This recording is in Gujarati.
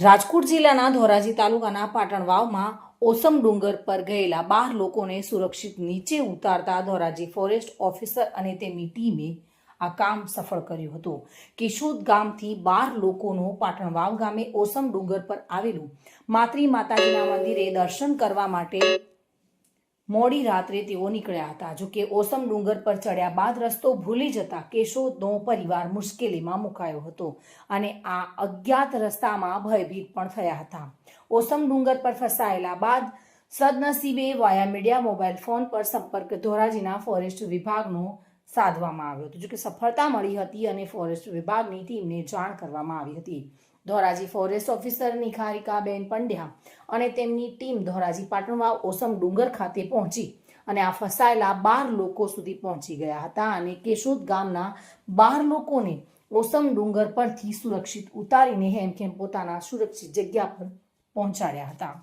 રાજકોટ જિલ્લાના ધોરાજી તાલુકાના પાટણ વાવમાં ઓસમ ડુંગર પર ગયેલા બાર લોકોને સુરક્ષિત નીચે ઉતારતા ધોરાજી ફોરેસ્ટ ઓફિસર અને તેમની ટીમે આ કામ સફળ કર્યું હતું. કિશોદ ગામથી બાર લોકોનો પાટણ વાવ ગામે ઓસમ ડુંગર પર આવેલું માત્રી માતાજીના મંદિરે દર્શન કરવા માટે મોડી રાત્રે તેઓ નીકળ્યા હતા. જો કે ઓસમ ડુંગર પર ચડ્યા બાદ રસ્તો ભૂલી જતા કેશોદનો પરિવાર મુશ્કેલીમાં મુકાયો હતો અને આ અજ્ઞાત રસ્તામાં ભયભીત પણ થયા હતા. ઓસમ ડુંગર પર ફસાયેલા બાદ સદનસીબે વાયા મીડિયા મોબાઈલ ફોન પર સંપર્ક ધોરાજીના ફોરેસ્ટ વિભાગનો સાધવામાં આવ્યો હતો. જોકે સફળતા મળી હતી અને ફોરેસ્ટ વિભાગની ટીમને જાણ કરવામાં આવી હતી. ધોરાજી ફોરેસ્ટ ઓફિસર નિખારિકાબેન પંડ્યા અને તેમની ટીમ ધોરાજી પાટણમાં ઓસમ ડુંગર ખાતે પહોંચી અને આ ફસાયેલા બાર લોકો સુધી પહોંચી ગયા હતા અને કેશોદ ગામના બાર લોકોને ઓસમ ડુંગર પરથી સુરક્ષિત ઉતારીને હેમખેમ પોતાના સુરક્ષિત જગ્યા પર પહોંચાડ્યા હતા.